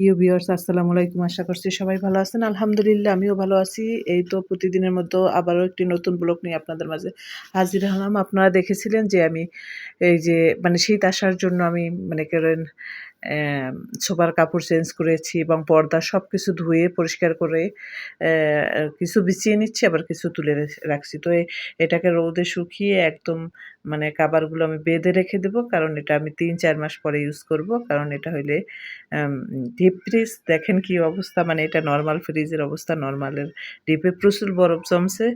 প্রিয় ভিউয়ার্স, আসসালামু আলাইকুম। আশা করছি সবাই ভালো আছেন। আলহামদুলিল্লাহ, আমিও ভালো আছি। এই তো প্রতিদিনের মতো আবারও একটি নতুন ব্লগ নিয়ে আপনাদের মাঝে হাজির হলাম। আপনারা দেখেছিলেন যে আমি এই যে মানে শীত আসার জন্য আমি মানে করেন সোফার কাপড় চেঞ্জ করেছি এবং পর্দা সব কিছু ধুয়ে, পরিষ্কার করে কিছু বিছিয়ে নিচ্ছি, আবার কিছু তুলে রাখছি। তো এটাকে রোদে শুকিয়ে একদম মানে কাবারগুলো আমি বেঁধে রেখে দেবো, কারণ এটা আমি তিন চার মাস পরে ইউজ করব, কারণ এটা হইলে ডিপ ফ্রিজ দেখেন কি অবস্থা মানে এটা নর্মাল ফ্রিজের অবস্থা নর্মালের ডিপে প্রচুর বরফ জমছে,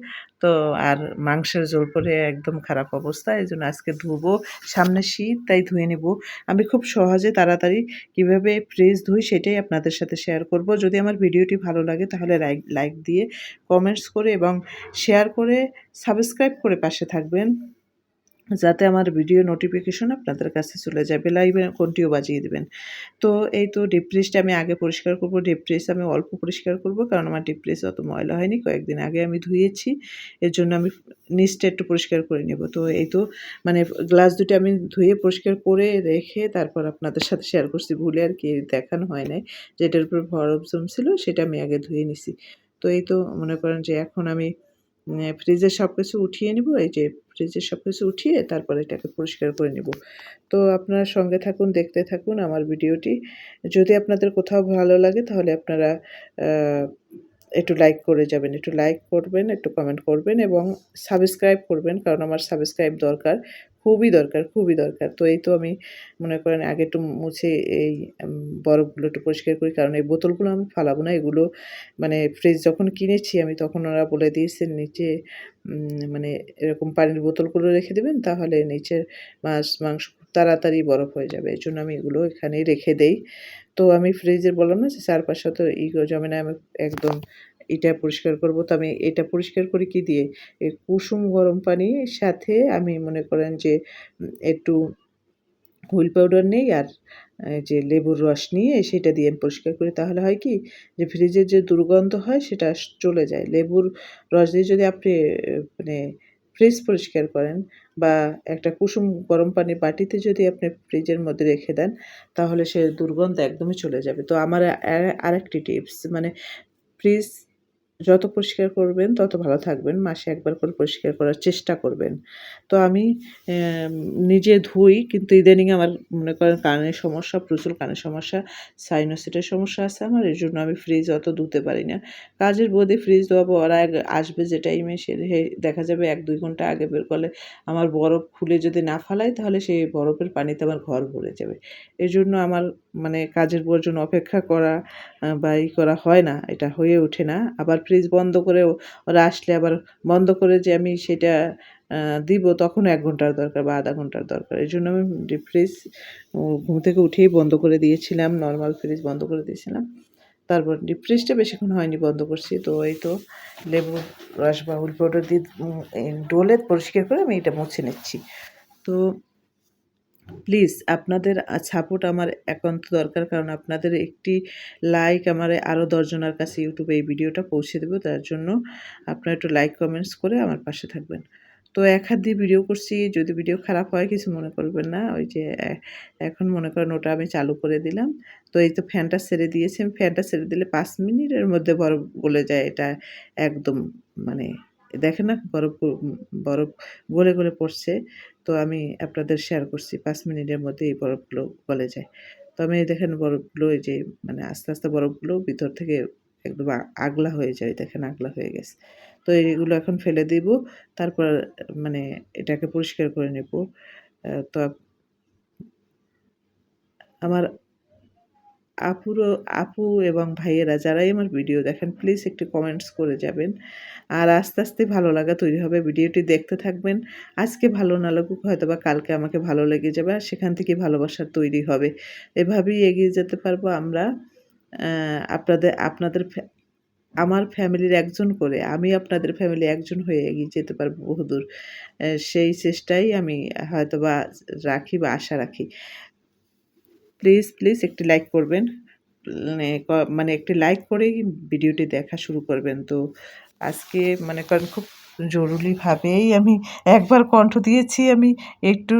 তো আর মাংসের জল পরে একদম খারাপ অবস্থা এই জন্য আজকে ধুবো, সামনে শীত, তাই ধুয়ে নেব। আমি খুব সহজে তাড়াতাড়ি কীভাবে ফ্রিজ ধুই সেটাই আপনাদের সাথে শেয়ার করব। যদি আমার ভিডিওটি ভালো লাগে, তাহলে লাইক লাইক দিয়ে কমেন্টস করে এবং শেয়ার করে সাবস্ক্রাইব করে পাশে থাকবেন। যাতে আমার ভিডিও নোটিফিকেশন আপনাদের কাছে চলে যায় বেলাইবে কোনটিও বাজিয়ে দেবেন। তো এই তো ডিপ ফ্রিজটা আমি আগে পরিষ্কার করব। ডিপ ফ্রিজ আমি অল্প পরিষ্কার করব, কারণ আমার ডিপ ফ্রিজ অত ময়লা হয়নি। কয়েকদিন আগে আমি ধুয়েছি, এর জন্য আমি নিচটা একটু পরিষ্কার করে নেব। তো এই তো মানে গ্লাস দুটো আমি ধুয়ে পরিষ্কার করে রেখে তারপর আপনাদের সাথে শেয়ার করছি। ভুলে আর কি দেখানো হয় নাই। যেটার উপর বরফ জমছিল সেটা আমি আগে ধুয়ে নিছি। তো এই তো মনে করেন যে এখন আমি ফ্রিজের সব কিছু উঠিয়ে নিব, এই যে ফ্রিজের সব কিছু উঠিয়ে তারপরে এটাকে পরিষ্কার করে নিব। তো আপনারা সঙ্গে থাকুন, দেখতে থাকুন আমার ভিডিওটি। যদি আপনাদের কোথাও ভালো লাগে তাহলে আপনারা একটু লাইক করে যাবেন, একটু লাইক করবেন, একটু কমেন্ট করবেন এবং সাবস্ক্রাইব করবেন, কারণ আমার সাবস্ক্রাইব দরকার। খুবই দরকার খুবই দরকার। তো এই তো আমি মনে করেন আগে একটু মুছে এই বরফগুলো একটু পরিষ্কার করি। কারণ এই বোতলগুলো আমি ফালাবো না। এগুলো মানে ফ্রিজ যখন কিনেছি আমি তখন ওরা বলে দিয়েছেন নিচে মানে এরকম পানির বোতলগুলো রেখে দেবেন, তাহলে নিচের মাছ, মাংস তাড়াতাড়ি বরফ হয়ে যাবে। এই জন্য আমি এগুলো এখানেই রেখে দেই। তো আমি ফ্রিজের বললাম না যে চারপাশে তো ই জমে না, আমি একদম এটা পরিষ্কার করব। তো আমি এটা পরিষ্কার করি কি দিয়ে? কুসুম গরম পানির সাথে আমি মনে করেন যে একটু হুইল পাউডার নেই আর যে লেবুর রস নিয়ে সেটা দিয়ে আমি পরিষ্কার করি। তাহলে হয় কি যে ফ্রিজের যে দুর্গন্ধ হয় সেটা চলে যায়। লেবুর রস দিয়ে যদি আপনি মানে ফ্রিজ পরিষ্কার করেন বা একটা কুসুম গরম পানির বাটিতে যদি আপনি ফ্রিজের মধ্যে রেখে দেন, তাহলে সে দুর্গন্ধ একদমই চলে যাবে। তো আমার আরেকটি টিপস মানে ফ্রিজ যত পরিষ্কার করবেন, তত ভালো থাকবেন। মাসে একবার করে পরিষ্কার করার চেষ্টা করবেন। তো আমি নিজে ধুই, কিন্তু ইদানিং আমার মনে করেন কানের সমস্যা, প্রচুর কানের সমস্যা, সাইনোসিটের সমস্যা আছে আমার এই জন্য আমি ফ্রিজ অত ধুতে পারি না। কাজের বোধে ফ্রিজ ধোয়াবো ওরা আসবে যে টাইমে সে দেখা যাবে এক দুই ঘণ্টা আগে বের করলে আমার বরফ খুলে যদি না ফালাই, তাহলে সেই বরফের পানিতে আমার ঘর ভরে যাবে। এই জন্য আমার মানে কাজের জন্য অপেক্ষা করা বা ই করা হয় না, এটা হয়ে ওঠে না। আবার ফ্রিজ বন্ধ করে ওরা আসলে আবার বন্ধ করে যে আমি সেটা দিব, তখন এক ঘণ্টার দরকার বা আধা ঘণ্টার দরকার। এই জন্য আমি ডিপ ফ্রিজ ঘুম থেকে উঠেই বন্ধ করে দিয়েছিলাম নর্মাল ফ্রিজ বন্ধ করে দিয়েছিলাম। তারপর ডিপ ফ্রিজটা বেশিক্ষণ হয়নি, বন্ধ করছি। তো এই তো লেবু রস বা হুল পাউডার দিয়ে ডোলে পরিষ্কার করে আমি এটা মুছে নিচ্ছি। তো প্লিজ আপনাদের সাপোর্ট আমার একান্ত দরকার। কারণ আপনাদের একটি লাইক আমার আরও দশজনের কাছে ইউটিউবে এই ভিডিওটা পৌঁছে দেবো। তার জন্য আপনারা একটু লাইক কমেন্টস করে আমার পাশে থাকবেন। তো এক হাত দিয়ে ভিডিও করছি। যদি ভিডিও খারাপ হয়, কিছু মনে করবেন না। ওই যে এখন মনে করেন ওটা আমি চালু করে দিলাম। তো এই তো ফ্যানটা সেরে দিয়েছি। আমি ফ্যানটা সেরে দিলে পাঁচ মিনিটের মধ্যে বরফ গলে যায়। এটা একদম মানে দেখেন না, বরফ বরফ গলে গলে পড়ছে। তো আমি আপনাদের শেয়ার করছি, পাঁচ মিনিটের মধ্যে এই বরফগুলো গলে যায়। তো আমি দেখেন বরফগুলো এই যে মানে আস্তে আস্তে বরফগুলো ভিতর থেকে একদম আগলা হয়ে যায়, দেখেন আগলা হয়ে গেছে। তো এইগুলো এখন ফেলে দিব, তারপর মানে এটাকে পরিষ্কার করে নেব। তো আমার আপুরও আপু এবং ভাইয়েরা যারাই আমার ভিডিও দেখেন প্লিজ একটু কমেন্টস করে যাবেন। আর আস্তে আস্তে ভালো লাগা তৈরি হবে, ভিডিওটি দেখতে থাকবেন। আজকে ভালো না লাগুক হয়তো বা কালকে আমাকে ভালো লেগে যাবে আর সেখান থেকে ভালোবাসা তৈরি হবে। এভাবেই এগিয়ে যেতে পারব আমরা আপনাদের আপনাদের আমার ফ্যামিলির একজন করে, আমি আপনাদের ফ্যামিলি একজন হয়ে এগিয়ে যেতে পারব বহুদূর। সেই চেষ্টাই আমি হয়তো বা রাখি বা আশা রাখি। প্লিজ প্লিজ একটি লাইক করবেন। মানে মানে একটি লাইক করেই ভিডিওটি দেখা শুরু করবেন। তো আজকে মানে কারণ খুব জরুরিভাবেই আমি একবার কণ্ঠ দিয়েছি, আমি একটু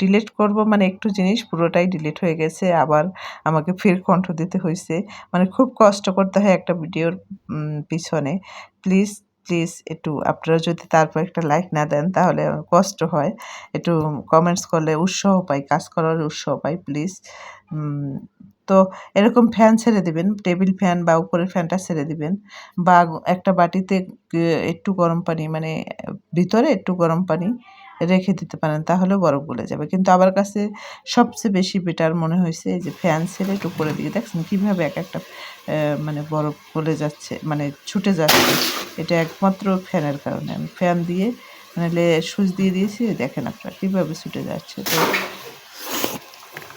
ডিলিট করব। মানে একটু জিনিস পুরোটাই ডিলেট হয়ে গেছে, আবার আমাকে ফের কণ্ঠ দিতে হয়েছে মানে খুব কষ্ট করতে হয় একটা ভিডিওর পিছনে। প্লিজ প্লিজ একটু, আপনারা যদি তারপর একটা লাইক না দেন, তাহলে কষ্ট হয়। একটু কমেন্টস করলে উৎসাহ পাই, কাজ করার উৎসাহ পাই প্লিজ তো এরকম ফ্যান ছেড়ে দিবেন টেবিল ফ্যান বা উপরের ফ্যানটা ছেড়ে দিবেন। বা একটা বাটিতে একটু গরম পানি মানে ভিতরে একটু গরম পানি রেখে দিতে পারেন তাহলেও বরফ গলে যাবে। কিন্তু আমার কাছে সবচেয়ে বেশি বেটার মনে হয়েছে এই যে ফ্যান ছেড়ে একটু উপরে দিকে দেখছেন কীভাবে এক একটা মানে বরফ গলে যাচ্ছে মানে ছুটে যাচ্ছে। এটা একমাত্র ফ্যানের কারণে। আমি ফ্যান দিয়ে মানে সুইচ দিয়ে দিয়েছি দেখেন আপনারা কীভাবে ছুটে যাচ্ছে। তো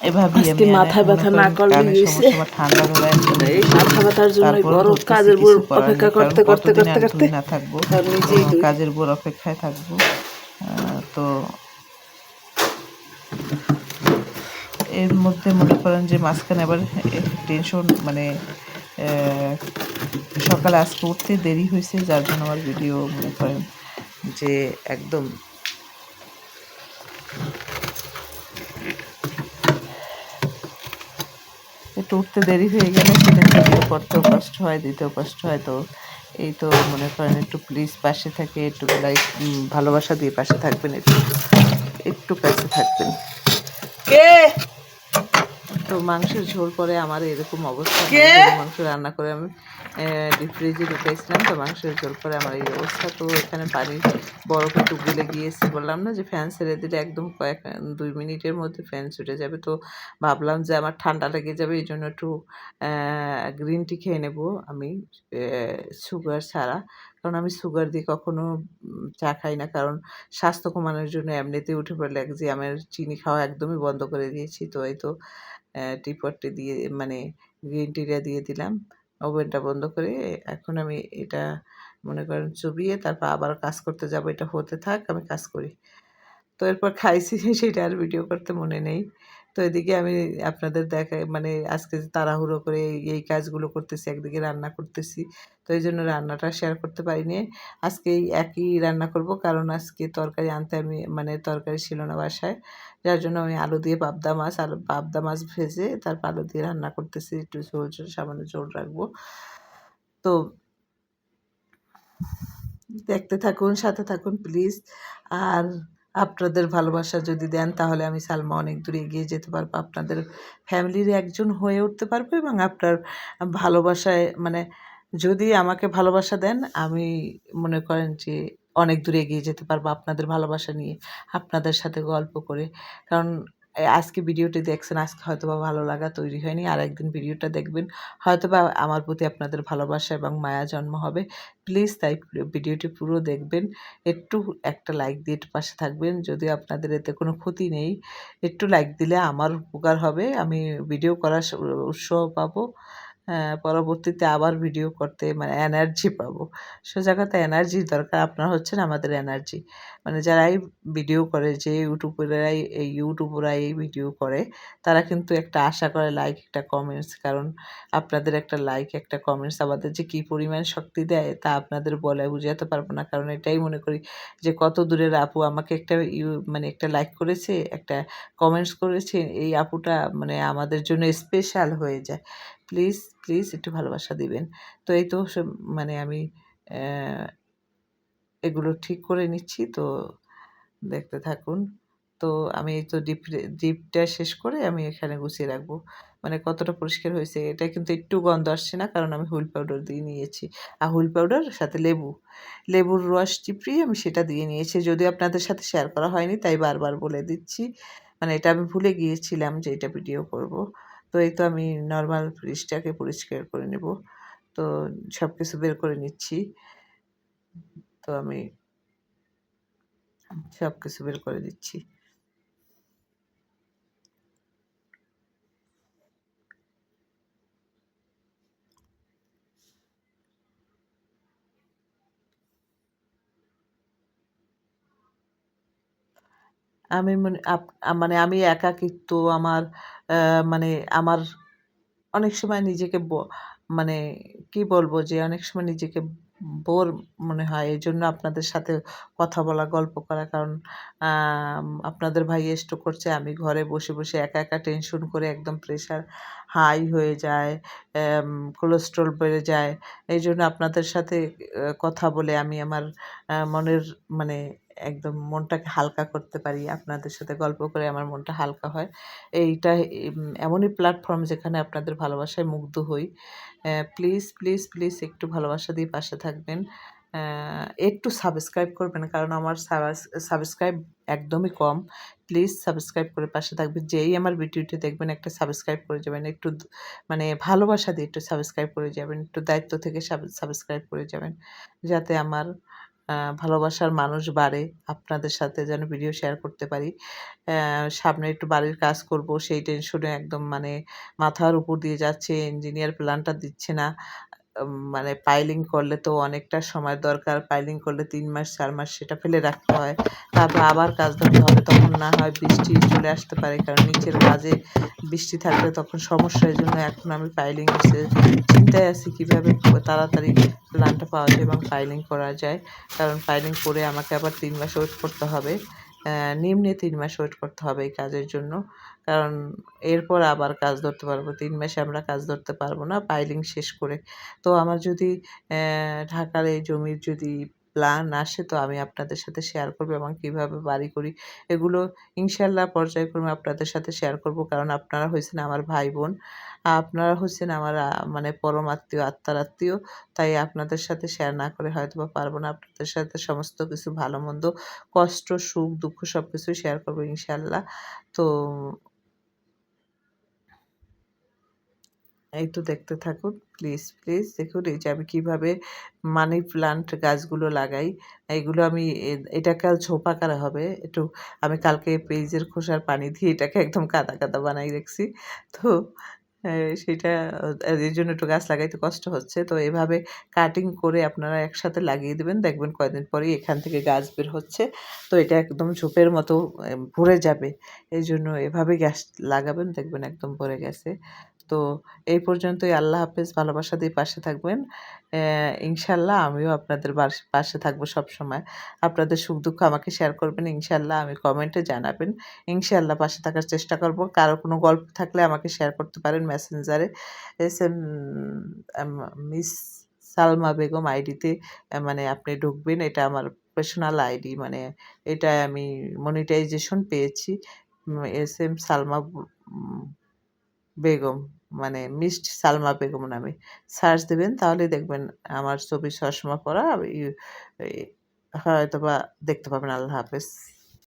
এভাবেই আমি মাথা ব্যথা না করলে সমস্যা ঠান্ডা ধরে এই মাথা ব্যথার জন্য বড় কাজের কিছু উপর অপেক্ষা করতে করতে করতে করতে না থাকব আর নিজেই আহ, ধুই। কাজের উপর অপেক্ষায় থাকব। তো এর মধ্যে মনে করেন যে মাঝখানে আবার টেনশন মানে সকালে আজকে উঠতে দেরি হয়েছে, যার জন্য আমার ভিডিও মনে করেন যে একদম একটু উঠতে দেরি হয়ে গেলে সেটা ভিডিও করতেও কষ্ট হয়, দিতেও কষ্ট হয়, তো এই তো মনে করেন একটু প্লিজ পাশে থাকে, একটু লাইক ভালোবাসা দিয়ে পাশে থাকবেন, একটু একটু কাছে থাকবেন। কে? তো মাংসের ঝোল করে আমার এরকম অবস্থা। মাংস রান্না করে আমি ডিপ ফ্রিজে রেখেছিলাম তো মাংসের ঝোল করে আমার এই অবস্থা। তো এখানে পানি বরফ একটু গলে গিয়েছে বললাম না যে ফ্যান ছেড়ে দিলে একদম কয়েক দুই মিনিটের মধ্যে ফ্যান ছুটে যাবে। তো ভাবলাম যে আমার ঠান্ডা লেগে যাবে এই জন্য একটু গ্রিন টি খেয়ে নেব আমি সুগার ছাড়া। কারণ আমি সুগার দিয়ে কখনো চা খাই না। কারণ স্বাস্থ্য কমানোর জন্য এমনিতেই উঠে পড়লে যে আমার চিনি খাওয়া একদমই বন্ধ করে দিয়েছি। তো এই তো টিপটটি দিয়ে মানে গ্রিন টিটা দিয়ে দিলাম। ওভেনটা বন্ধ করে এখন আমি এটা, মনে করেন, চুবিয়ে তারপর আবার কাজ করতে যাব। এটা হতে থাক, আমি কাজ করি। তো এরপর খাইছি, সেটা আর ভিডিও করতে মনে নেই। তো এদিকে আমি আপনাদের দেখাই মানে আজকে তাড়াহুড়ো করে এই- কাজগুলো করতেছি, একদিকে রান্না করতেছি, তো এই জন্য রান্নাটা শেয়ার করতে পারিনি। আজকে একই রান্না করব, কারণ আজকে তরকারি আনতে আমি মানে তরকারি ছিল না বাসায়, যার জন্য আমি আলু দিয়ে পাবদা মাছ, আলু, পাবদা মাছ ভেজে তারপর আলু দিয়ে রান্না করতেছি, একটু ঝোল ঝোল, সামান্য ঝোল রাখব। তো দেখতে থাকুন, সাথে থাকুন প্লিজ আর আপনাদের ভালোবাসা যদি দেন, তাহলে আমি সালমা অনেক দূরে এগিয়ে যেতে পারব। আপনাদের ফ্যামিলির একজন হয়ে উঠতে পারব এবং আপনার ভালোবাসায় মানে যদি আমাকে ভালোবাসা দেন, আমি মনে করেন যে অনেক দূরে এগিয়ে যেতে পারব আপনাদের ভালোবাসা নিয়ে, আপনাদের সাথে গল্প করে। কারণ আজকে ভিডিওটি দেখছেন, আজকে হয়তোবা ভালো লাগা তৈরি হয়নি। আর একদিন ভিডিওটা দেখবেন। হয়তোবা আমার প্রতি আপনাদের ভালোবাসা এবং মায়া জন্ম হবে। প্লিজ তাই ভিডিওটি পুরো দেখবেন। একটু একটা লাইক দিয়ে একটু পাশে থাকবেন। যদি আপনাদের এতে কোনো ক্ষতি নেই, একটু লাইক দিলে আমার উপকার হবে। আমি ভিডিও করার উৎসাহ পাবো। পরবর্তীতে আবার ভিডিও করতে মানে এনার্জি পাবো। সোজা কথা এনার্জির দরকার, আপনার হচ্ছেন আমাদের এনার্জি মানে যারাই ভিডিও করে, যে ইউটিউবারাই এই ইউটিউবরা এই ভিডিও করে, তারা কিন্তু একটা আশা করে লাইক একটা কমেন্টস কারণ আপনাদের একটা লাইক একটা কমেন্টস আমাদের যে কী পরিমাণ শক্তি দেয়, তা আপনাদের বলে বুঝাতে পারব না। কারণ এটাই মনে করি যে কত দূরের আপু আমাকে একটা ইউ মানে একটা লাইক করেছে, একটা কমেন্টস করেছে, এই আপুটা মানে আমাদের জন্য স্পেশাল হয়ে যায়। প্লিজ প্লিজ একটু ভালোবাসা দিবেন। তো এই তো মানে আমি এগুলো ঠিক করে নিচ্ছি। তো দেখতে থাকুন। তো আমি এই তো ডিপ ডিপটা শেষ করে আমি এখানে গুছিয়ে রাখব। মানে কতটা পরিষ্কার হয়েছে, এটা কিন্তু একটু গন্ধ আসছে না, কারণ আমি হুইল পাউডার দিয়ে নিয়েছি। আর হুইল পাউডার সাথে লেবু। লেবুর রস চিপড়িয়ে আমি সেটা দিয়ে নিয়েছি। যদিও আপনাদের সাথে শেয়ার করা হয়নি, তাই বারবার বলে দিচ্ছি। মানে এটা আমি ভুলে গিয়েছিলাম যে এটা ভিডিও করব। তো এই তো আমি নর্মাল ফ্রিজটাকে পরিষ্কার করে নেব। তো সব কিছু বের করে নিচ্ছি। তো আমি সব কিছু বের করে দিচ্ছি। আমি মানে মানে আমি একাকিত্ব আমার মানে আমার অনেক সময় নিজেকে মানে কি বলব যে অনেক সময় নিজেকে বোর মনে হয়। এই জন্য আপনাদের সাথে কথা বলা, গল্প করা কারণ আপনাদের ভাই এষ্ট করছে, আমি ঘরে বসে বসে একা একা টেনশন করে একদম প্রেশার হাই হয়ে যায় কোলেস্ট্রল বেড়ে যায় এই জন্য আপনাদের সাথে কথা বলে আমি আমার মনের মানে একদম মনটাকে হালকা করতে পারি, আপনাদের সাথে গল্প করে আমার মনটা হালকা হয়। এইটা এমনই প্ল্যাটফর্ম যেখানে আপনাদের ভালোবাসায় মুগ্ধ হই। প্লিজ প্লিজ প্লিজ একটু ভালোবাসা দিয়ে পাশে থাকবেন। একটু সাবস্ক্রাইব করবেন, কারণ আমার সাবস্ক্রাইব একদমই কম। প্লিজ সাবস্ক্রাইব করে পাশে থাকবেন। যেই আমার ভিডিওটি দেখবেন, একটা সাবস্ক্রাইব করে যাবেন। একটু মানে ভালোবাসা দিয়ে একটু সাবস্ক্রাইব করে যাবেন। একটু দায়িত্ব থেকে সাবস্ক্রাইব করে যাবেন। যাতে আমার ভালোবাসার মানুষ বাড়ে। আপনাদের সাথে যেন ভিডিও শেয়ার করতে পারি। সামনে একটু বাড়ির কাজ করব, সেই টেনশনে একদম মানে মাথার উপর দিয়ে যাচ্ছে ইঞ্জিনিয়ার প্ল্যানটা দিচ্ছে না। মানে পাইলিং করলে তো অনেকটা সময় দরকার। পাইলিং করলে তিন মাস, চার মাস সেটা ফেলে রাখতে হয়। তারপর আবার কাজ ধরতে হবে। তখন না হয় বৃষ্টি চলে আসতে পারে, কারণ নিচের কাজে বৃষ্টি থাকলে তখন সমস্যা। এই জন্য এখন আমি পাইলিং চিন্তায় আছি কীভাবে তাড়াতাড়ি প্ল্যানটা পাওয়া যায় এবং পাইলিং করা যায়। কারণ পাইলিং করে আমাকে আবার তিন মাস ওয়েট করতে হবে। নিম্নে তিন মাস ওয়েট করতে হবে এই কাজের জন্য। কারণ এরপর আবার কাজ ধরতে পারব। তিন মাসে আমরা কাজ ধরতে পারব না পাইলিং শেষ করে। তো আমার যদি ঢাকার এই জমির যদি প্ল্যান আসে, তো আমি আপনাদের সাথে শেয়ার করব এবং কীভাবে বাড়ি করি। এগুলো ইনশাল্লাহ পর্যায়ক্রমে আপনাদের সাথে শেয়ার করব। কারণ আপনারা হয়েছেন আমার ভাই বোন। আপনারা হচ্ছেন আমার মানে পরম আত্মীয়, আত্মার আত্মীয়। তাই আপনাদের সাথে শেয়ার না করে হয়তো বা পারব না। আপনাদের সাথে সমস্ত কিছু ভালো মন্দ, কষ্ট, সুখ, দুঃখ সব কিছু শেয়ার করব ইনশাল্লাহ তো এই তো দেখতে থাকুন প্লিজ প্লিজ দেখুন এই যে আমি কীভাবে মানি প্লান্ট গাছগুলো লাগাই। এইগুলো আমি এটাকে ঝোপ আকারে হবে। একটু আমি কালকে পেঁয়াজের খোসার পানি দিয়ে এটাকে একদম কাদা কাদা বানাই রাখছি তো সেটা এই জন্য একটু গাছ লাগাইতে কষ্ট হচ্ছে। তো এভাবে কাটিং করে আপনারা একসাথে লাগিয়ে দেবেন। দেখবেন কয়েকদিন পরেই এখান থেকে গাছ বের হচ্ছে। তো এটা একদম ঝোপের মতো ভরে যাবে। এই জন্য এভাবে গাছ লাগাবেন, দেখবেন একদম ভরে গেছে। তো এই পর্যন্তই। আল্লাহ হাফেজ, ভালোবাসা দিয়ে পাশে থাকবেন। ইনশাল্লাহ আমিও আপনাদের পাশে থাকব সব সময় আপনাদের সুখ দুঃখ আমাকে শেয়ার করবেন। ইনশাল্লাহ আমি কমেন্টে জানাবেন। ইনশাল্লাহ পাশে থাকার চেষ্টা করব। কারও কোনো গল্প থাকলে আমাকে শেয়ার করতে পারেন মেসেঞ্জারে S M miss Salma Begum আইডিতে মানে আপনি ঢুকবেন। এটা আমার পার্সোনাল আইডি মানে এটা আমি মনিটাইজেশন পেয়েছি। এস এম সালমা বেগম মানে মিস্ট সালমা বেগম নামে। সার্চ দেবেন তাহলে দেখবেন আমার ছবি চশমা পরা হয়তো বা দেখতে পাবেন। আল্লাহ হাফেজ।